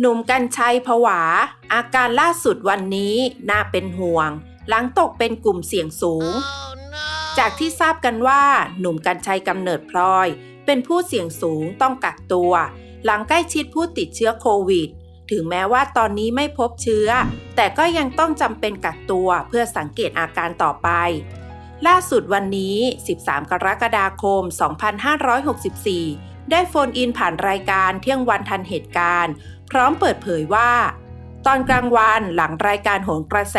หนุ่มกัญชัยผวา อาการล่าสุดวันนี้น่าเป็นห่วง หลังตกเป็นกลุ่มเสี่ยงสูงจากที่ทราบกันว่า หนุ่มกัญชัยกำเนิดพลอย เป็นผู้เสี่ยงสูงต้องกักตัว หลังใกล้ชิดผู้ติดเชื้อโควิด ถึงแม้ว่าตอนนี้ไม่พบเชื้อ แต่ก็ยังต้องจำเป็นกักตัวเพื่อสังเกตอาการต่อไป ล่าสุดวันนี้ 13 กรกฎาคม 2564 ได้โฟนอินผ่านรายการเที่ยงวันทันเหตุการณ์ พร้อมเปิดเผยว่า ตอนกลางวันหลังรายการโหนกระแส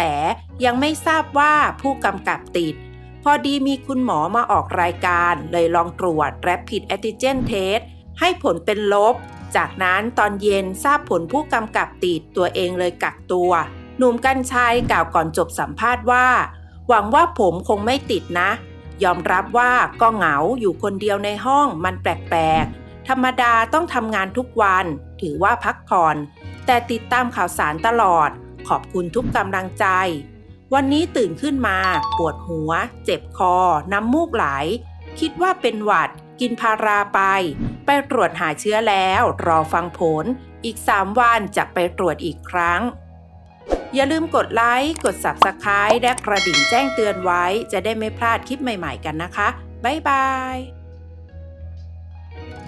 ยังไม่ทราบว่าผู้กำกับติด พอดีมีคุณหมอมาออกรายการเลยลองตรวจ Rapid Antigen Test ให้ผลเป็นลบ จากนั้นตอนเย็นทราบผลผู้กำกับติดตัวเองเลยกักตัว หนุ่มกัญชัยกล่าวก่อนจบสัมภาษณ์ว่า หวังว่าผมคงไม่ติดนะยอมรับว่าก็เหงาอยู่คนเดียวในห้องมันแปลกๆ ธรรมดาต้องทำงานทุกวัน ถือว่าพักผ่อน แต่ติดตามข่าวสารตลอด ขอบคุณทุกกำลังใจ วันนี้ตื่นขึ้นมา ปวดหัว เจ็บคอ น้ำมูกไหล คิดว่าเป็นหวัด กินพาราไป ไปตรวจหาเชื้อแล้ว รอฟังผล อีก 3 วันจะไปตรวจอีกครั้ง อย่าลืมกดไลค์ กด Subscribe และกระดิ่งแจ้งเตือนไว้ จะได้ไม่พลาดคลิปใหม่ๆกันนะคะ บ๊ายบาย